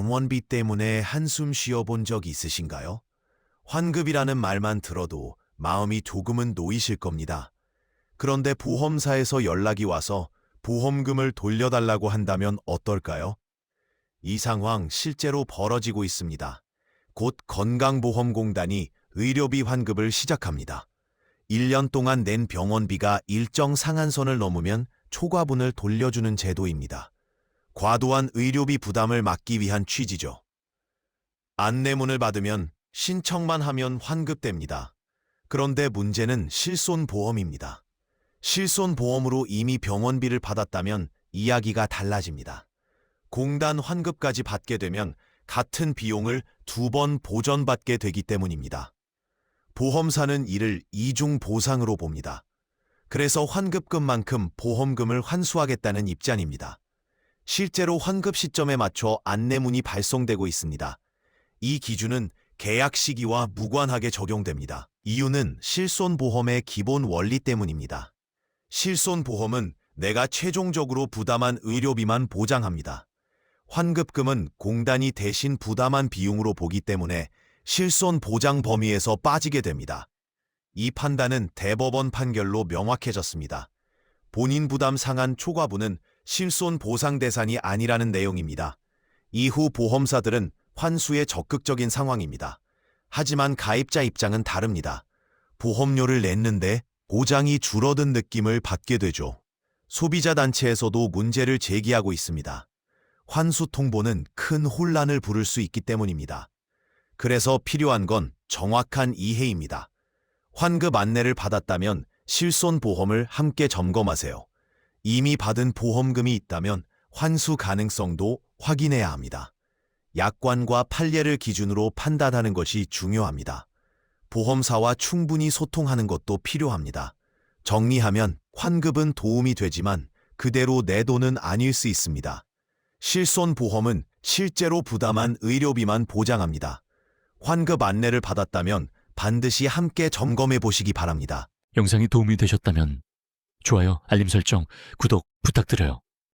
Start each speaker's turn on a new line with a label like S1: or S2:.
S1: 병원비 때문에 한숨 쉬어본 적 있으신가요? 환급이라는 말만 들어도 마음이 조금은 놓이실 겁니다. 그런데 보험사에서 연락이 와서 보험금을 돌려달라고 한다면 어떨까요? 이 상황 실제로 벌어지고 있습니다. 곧 건강보험공단이 의료비 환급을 시작합니다. 1년 동안 낸 병원비가 일정 상한선을 넘으면 초과분을 돌려주는 제도입니다. 과도한 의료비 부담을 막기 위한 취지죠. 안내문을 받으면 신청만 하면 환급됩니다. 그런데 문제는 실손보험입니다. 실손보험으로 이미 병원비를 받았다면 이야기가 달라집니다. 공단 환급까지 받게 되면 같은 비용을 두 번 보전받게 되기 때문입니다. 보험사는 이를 이중 보상으로 봅니다. 그래서 환급금만큼 보험금을 환수하겠다는 입장입니다. 실제로 환급 시점에 맞춰 안내문이 발송되고 있습니다. 이 기준은 계약 시기와 무관하게 적용됩니다. 이유는 실손보험의 기본 원리 때문입니다. 실손보험은 내가 최종적으로 부담한 의료비만 보장합니다. 환급금은 공단이 대신 부담한 비용으로 보기 때문에 실손 보장 범위에서 빠지게 됩니다. 이 판단은 대법원 판결로 명확해졌습니다. 본인 부담 상한 초과분은 실손 보상 대상이 아니라는 내용입니다. 이후 보험사들은 환수에 적극적인 상황입니다. 하지만 가입자 입장은 다릅니다. 보험료를 냈는데 보장이 줄어든 느낌을 받게 되죠. 소비자 단체에서도 문제를 제기하고 있습니다. 환수 통보는 큰 혼란을 부를 수 있기 때문입니다. 그래서 필요한 건 정확한 이해입니다. 환급 안내를 받았다면 실손 보험을 함께 점검하세요. 이미 받은 보험금이 있다면 환수 가능성도 확인해야 합니다. 약관과 판례를 기준으로 판단하는 것이 중요합니다. 보험사와 충분히 소통하는 것도 필요합니다. 정리하면 환급은 도움이 되지만 그대로 내 돈은 아닐 수 있습니다. 실손보험은 실제로 부담한 의료비만 보장합니다. 환급 안내를 받았다면 반드시 함께 점검해 보시기 바랍니다.
S2: 영상이 도움이 되셨다면 좋아요, 알림 설정, 구독 부탁드려요.